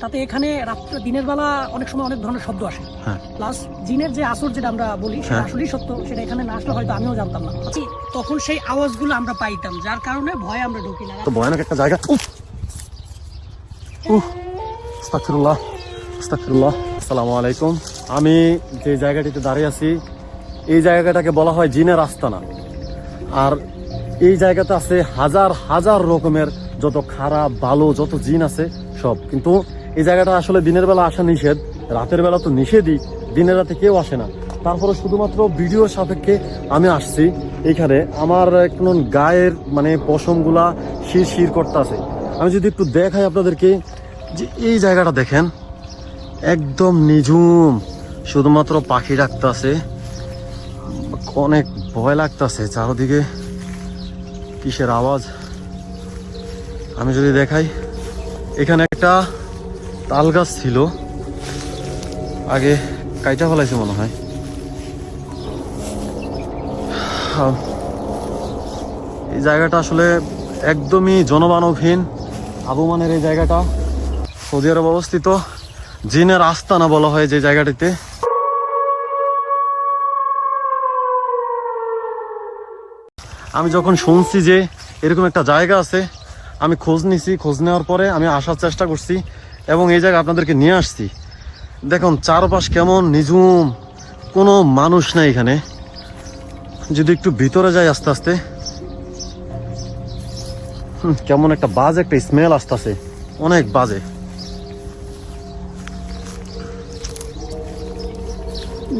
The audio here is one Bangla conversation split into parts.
তাতে এখানে রাত্রে দিনের বেলা অনেক সময় অনেক ধরনের শব্দ আসে। হ্যাঁ। প্লাস জিনের যে আসর যেটা আমরা বলি সেটা হ্যাঁ। আসলেই সত্য সেটা এখানে না আসলে হয়তো আমিও জানতাম না। তখন সেই আওয়াজগুলো আমরা পাইতাম যার কারণে ভয়ে আমরা ঢুকি না। তো ভয়ানক একটা জায়গা। আস্তাগফিরুল্লাহ আস্তাগফিরুল্লাহ। আসসালামু আলাইকুম। আমি যে জায়গাটিতে দাঁড়িয়ে আছি এই জায়গাটাকে বলা হয় জিনের আস্তানা। আর এই জায়গাতে আছে হাজার হাজার রকমের যত খারাপ ভালো যত জিন আছে সব। কিন্তু এই জায়গাটা আসলে দিনের বেলা আসা নিষেধ, রাতের বেলা তো নিষেধই, দিনের রাতে কেউ আসে না। তারপরে শুধুমাত্র ভিডিও সাপেক্ষে আমি আসছি, এখানে আমার কোন গায়ের মানে পশমগুলা শির শির করতে আছে আমি যদি একটু দেখাই আপনাদেরকে, যে এই জায়গাটা দেখেন, একদম নিঝুম, শুধুমাত্র পাখি ডাকতে আছে অনেক ভয় লাগতেছে চারদিকে, কিসের আওয়াজ? আমি যদি দেখাই, এখানে একটা তাল গাছ ছিল। আগে কাইটা ফেলাইছে মনে হয়। এই জায়গাটা আসলে একদমই জনমানবহীন, আবুমানের এই জায়গাটা। সৌদি আরব অবস্থিত জিনের আস্তানা বলা হয় যে জায়গাটিতে। আমি যখন শুনছি যে এরকম একটা জায়গা আছে, আমি খোঁজ নিছি, খোঁজ নেওয়ার পরে আমি আসার চেষ্টা করছি এবং এই জায়গা আপনাদেরকে নিয়ে আসছি। দেখুন চারপাশ কেমন নিঝুম কোনো মানুষ নাই এখানে। যদি একটু ভিতরে যাই আস্তে আস্তে কেমন একটা বাজে একটা স্মেল আসতেছে। অনেক বাজে।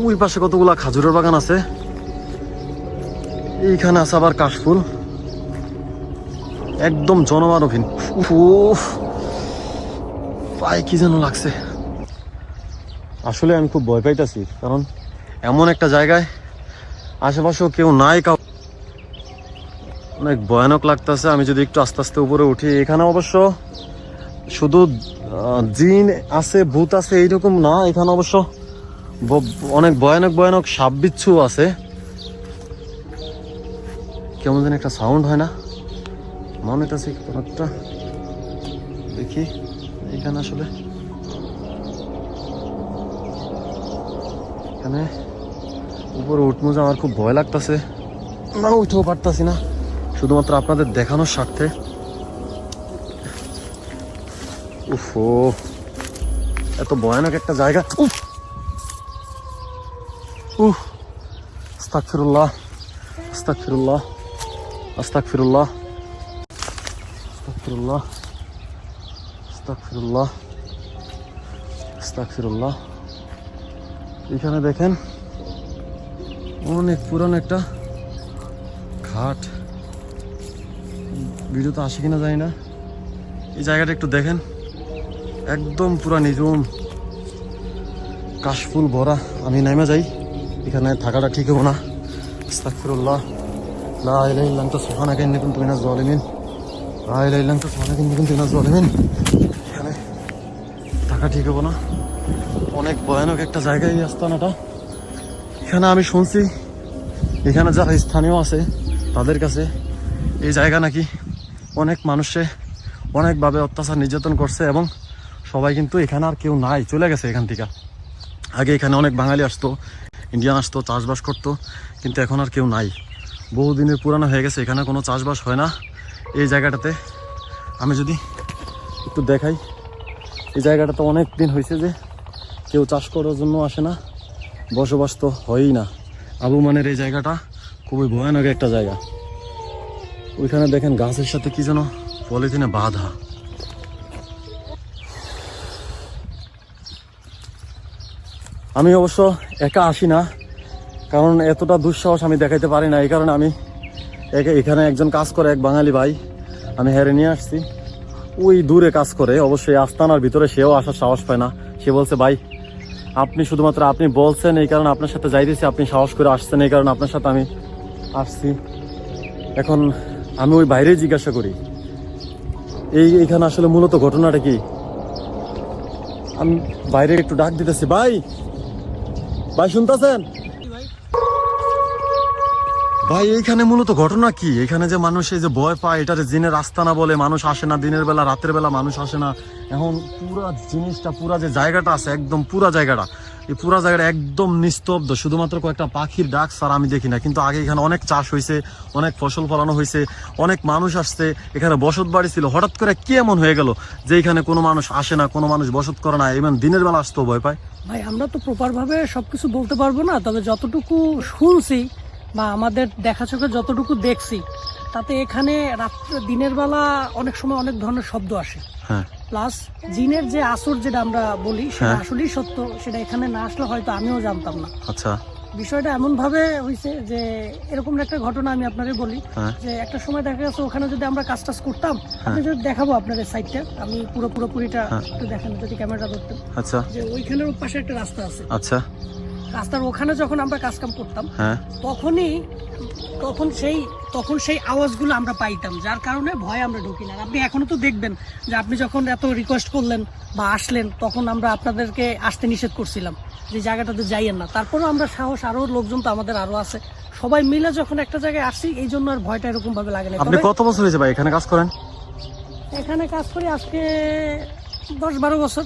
ওই পাশে কতগুলা খাজুরের বাগান আছে। এইখানে আছে আবার কাশফুল। একদম জনমানবহীন। উফ, পায়ে কি যেন লাগছে। আসলে আমি খুব ভয় পাইতেছি, কারণ এমন একটা জায়গায় আশেপাশেও কেউ নাই কাউ অনেক ভয়ানক লাগতেছে। আমি যদি একটু আস্তে আস্তে উপরে উঠি, এখানে অবশ্য শুধু জিন আছে, ভূত আছে, এইরকম না। এখানে অবশ্য অনেক ভয়ানক ভয়ানক সাপ বিচ্ছু আছে। কেমন যেন একটা সাউন্ড হয় না। মনে হইতাছে একটা দেখি। এখানে আসলে? এখানে? উপরে উঠমু আমার খুব ভয় লাগতেছে। না, উঠেও পারতাছি না। শুধুমাত্র আপনাদের দেখানোর স্বার্থে। উফো, এত ভয়ানক একটা জায়গা। উফ! উফ! আস্তাগফিরুল্লাহ আস্তাগফিরুল্লাহ আস্তাগফিরুল্লাহ আস্তাগফিরুল্লাহ। আস্তাগফিরুল্লাহ আস্তাগফিরুল্লাহ। এখানে দেখেন অনেক পুরানো একটা ঘাট। ভিডিও তো আসে কিনা জানি না। এই জায়গাটা একটু দেখেন, একদম পুরা নিঝুম কাশফুল ভরা, আমি নেমে যাই, এখানে থাকাটা ঠিক হব না। আস্তাগফিরুল্লাহ। লা ইলাহা ইল্লা আনতা সুবহানাকা ইন্নী কুনতু মিনাজ জালিমিন। লা ইলাহা ইল্লা আনতা সুবহানাকা ইন্নী কুনতু মিনাজ জালিমিন। থাকা ঠিক হব না। অনেক ভয়ানক একটা জায়গায় এই আস্তানাটা। এখানে আমি শুনছি, এখানে যারা স্থানীয় আছে, তাদের কাছে এই জায়গা নাকি অনেক মানুষে অনেকভাবে অত্যাচার নির্যাতন করছে এবং সবাই কিন্তু এখানে আর কেউ নাই, চলে গেছে এখান থেকে। আগে এখানে অনেক বাঙালি আসতো, ইন্ডিয়ান আসতো, চাষবাস করতো, কিন্তু এখন আর কেউ নাই। বহুদিনের পুরানো হয়ে গেছে, এখানে কোনো চাষবাস হয় না। এই জায়গাটাতে আমি যদি একটু দেখাই। এই জায়গাটা তো অনেক দিন হয়েছে যে কেউ চাষ করার জন্য আসে না, বসবাস তো হয়ই না। আবু মানের এই জায়গাটা খুবই ভয়ানক একটা জায়গা। ওইখানে দেখেন গাছের সাথে কি যেন পলিথিনে বাঁধা। আমি অবশ্য একা আসি না, কারণ এতটা দুঃসাহস আমি দেখাইতে পারি না। এই কারণে আমি এখানে একজন কাজ করে, এক বাঙালি ভাই, আমি হেরে নিয়ে আসছি। ওই দূরে কাজ করে। অবশ্যই আস্তানার ভিতরে সেও আসার সাহস পায় না। সে বলছে, ভাই, আপনি শুধুমাত্র আপনি বলছেন এই কারণে আপনার সাথে যাইতেছি, আপনি সাহস করে আসছেন এই কারণে আপনার সাথে আমি আসছি। এখন আমি ওই বাইরে জিজ্ঞাসা করি, এই এখানে আসলে মূলত ঘটনাটা কি? আমি বাইরে একটু ডাক দিতেছি, ভাই ভাই শুনতেছেন? ভাই, এইখানে মূলত ঘটনা কি? এখানে যে মানুষ এই যে ভয় পায়, এটা এটারে জিনের আস্তানা বলে মানুষ আসে না, দিনের বেলা, রাতের বেলা মানুষ আসে না। এখন পুরা জিনিসটা, পুরা যে জায়গাটা আছে, একদম পুরা জায়গাটা, এই পুরা জায়গাটা একদম নিস্তব্ধ। শুধুমাত্র কয়েকটা পাখির ডাক স্যার আমি দেখি না, কিন্তু আগে এখানে অনেক চাষ হয়েছে অনেক ফসল ফলানো হয়েছে অনেক মানুষ আসছে। এখানে বসত বাড়ি ছিল, হঠাৎ করে কি এমন হয়ে গেল যে এখানে কোনো মানুষ আসে না, কোনো মানুষ বসত করে না এবং দিনের বেলা আসতেও ভয় পায়? ভাই, আমরা তো প্রপার ভাবে সবকিছু বলতে পারব না, তবে যতটুকু শুনছি বা আমাদের দেখা চোখে যতটুকু দেখছি তাতে এখানে রাত্রে দিনের বেলা অনেক সময় অনেক ধরনের শব্দ আসে। হ্যাঁ। প্লাস জিনের যে আসর যেটা আমরা বলি সেটা হ্যাঁ। আসলেই সত্য সেটা এখানে না আসলে হয়তো আমিও জানতাম না। আচ্ছা। বিষয়টা এমন ভাবে হয়েছে যে এরকম একটা ঘটনা আমি আপনাকে বলি হ্যাঁ। যে একটা সময় দেখা গেছে ওখানে যদি আমরা কাজ টাজ করতাম আমি যদি দেখাবো আপনার সাইডটা আমি পুরো পুরোপুরিটা। একটু দেখেন যদি ক্যামেরাটা ধরতেন। আচ্ছা। যে ওইখানের পাশে একটা রাস্তা আছে। আচ্ছা। রাস্তার ওখানে যখন আমরা কাজ কাম করতাম হ্যাঁ। তখনই তখন সেই তখন সেই আওয়াজগুলো আমরা পাইতাম যার কারণে ভয় আমরা ঢুকি না। আপনি এখনও তো দেখবেন যে আপনি যখন এত রিকোয়েস্ট করলেন বা আসলেন তখন আমরা আপনাদেরকে আসতে নিষেধ করছিলাম যে জায়গাটাতে যাইয়েন না। তারপরেও আমরা সাহস আরও লোকজন তো আমাদের আরও আছে। সবাই মিলে যখন একটা জায়গায় আসছি এই জন্য আর ভয়টা এরকম ভাবে লাগে না। আপনি কত বছর হয়েছে ভাই এখানে কাজ করেন? এখানে কাজ করি আজকে দশ বারো বছর।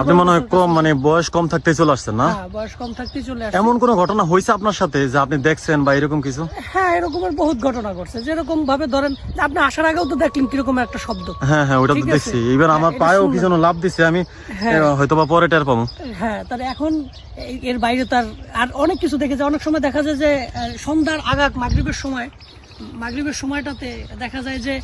আপনি মনে হয় কম মানে বয়স কম থাকতে চলে আসছেন না? হ্যাঁ বয়স কম থাকতেই চলে আসছে। এমন কোন ঘটনা হয়েছে আপনার সাথে যে আপনি দেখছেন বা এরকম কিছু? হ্যাঁ এরকমের বহুত ঘটনা ঘটছে। যেরকম ভাবে ধরেন আপনি আসার আগেও তো দেখলেন কীরকম একটা শব্দ। হ্যাঁ হ্যাঁ ওটা তো দেখছি। এবার হ্যাঁ, আমার পায়েও। কি যেন লাভ দিছে আমি হ্যাঁ। হয়তো বা পরে টের পাবো। হ্যাঁ তার এখন এর বাইরে তার আর অনেক কিছু দেখেছে। অনেক সময় দেখা যায় যে সন্ধ্যার আঘাত মাগরিবের সময় মাগরিবের সময়টাতে দেখা যায় যে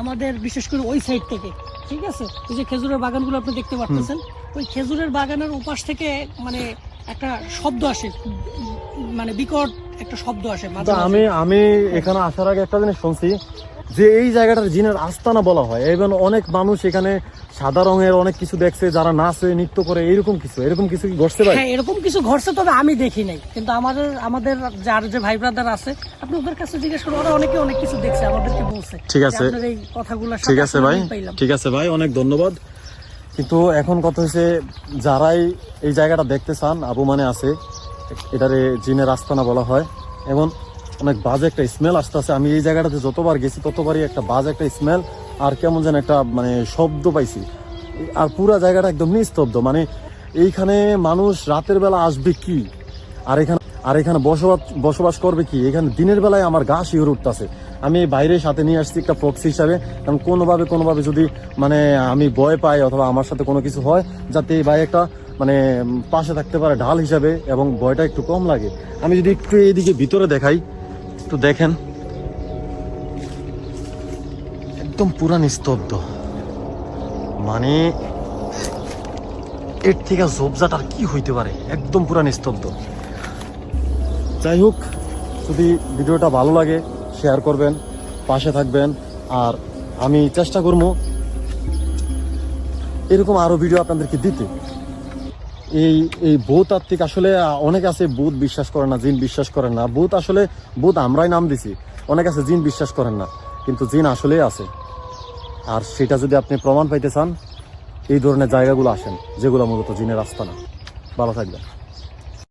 আমাদের বিশেষ করে ওই সাইড থেকে ঠিক আছে? এই যে খেজুরের বাগানগুলো আপনি দেখতে পাচ্ছেন ওই খেজুরের বাগানের ওপাশ থেকে মানে একটা শব্দ আসে মানে বিকট একটা শব্দ আসে। আমি আমি এখানে আসার আগে একটা জিনিস শুনছি যে এই জায়গাটার জিনের আস্তানা বলা হয় এবং অনেক মানুষ এখানে সাদা রঙের অনেক কিছু দেখছে যারা নাচে নৃত্য করে এরকম কিছু এরকম কিছু কি ঘটছে ভাই? হ্যাঁ এরকম কিছু ঘটছে তবে আমি দেখি নাই। কিন্তু আমাদের আমাদের যার যে ভাই ব্রাদার আছে আপনি ওদের কাছে জিজ্ঞেস করুন ওরা অনেকে অনেক কিছু দেখছে আমাদেরকে বলছে। ঠিক আছে। আপনার এই কথাগুলো ঠিক আছে ভাই ঠিক আছে ভাই অনেক ধন্যবাদ। কিন্তু এখন কথা হচ্ছে যারাই এই জায়গাটা দেখতে চান, আবু মানে আছে, এটারে জিনের আস্তানা বলা হয়, এবং অনেক বাজে একটা স্মেল আসতেছে। আমি এই জায়গাটাতে যতবার গেছি, ততবারই একটা বাজে একটা স্মেল আর কেমন যেন একটা মানে শব্দ পাইছি। আর পুরা জায়গাটা একদম নিস্তব্ধ মানে এইখানে মানুষ রাতের বেলা আসবে কি? আর এখানে আর এখানে বসবাস বসবাস করবে কি? এখানে দিনের বেলায় আমার গা শিহর উঠতেছে আমি বাইরে সাথে নিয়ে আসছি একটা প্রক্সি হিসাবে। কারণ কোনোভাবে কোনোভাবে যদি মানে আমি ভয় পাই অথবা আমার সাথে কোনো কিছু হয়, যাতে এই ভাই একটা মানে পাশে থাকতে পারে ঢাল হিসাবে এবং ভয়টা একটু কম লাগে। আমি যদি একটু এইদিকে ভিতরে দেখাই, একটু দেখেন। একদম পুরা নিস্তব্ধ। মানে এর থেকে জবজাট আর কি হইতে পারে? একদম পুরা নিস্তব্ধ। যাই হোক, যদি ভিডিওটা ভালো লাগে শেয়ার করবেন, পাশে থাকবেন। আর আমি চেষ্টা করব এরকম আরও ভিডিও আপনাদেরকে দিতে। এই এই ভূতাত্ত্বিক আসলে অনেক আছে ভূত বিশ্বাস করে না, জিন বিশ্বাস করেন না। ভূত আসলে, ভূত আমরাই নাম দিছি। অনেক আছে জিন বিশ্বাস করেন না, কিন্তু জিন আসলেই আছে। আর সেটা যদি আপনি প্রমাণ পাইতে চান, এই ধরনের জায়গাগুলো আসেন, যেগুলো মূলত জিনের আস্তানা। ভালো থাকবেন।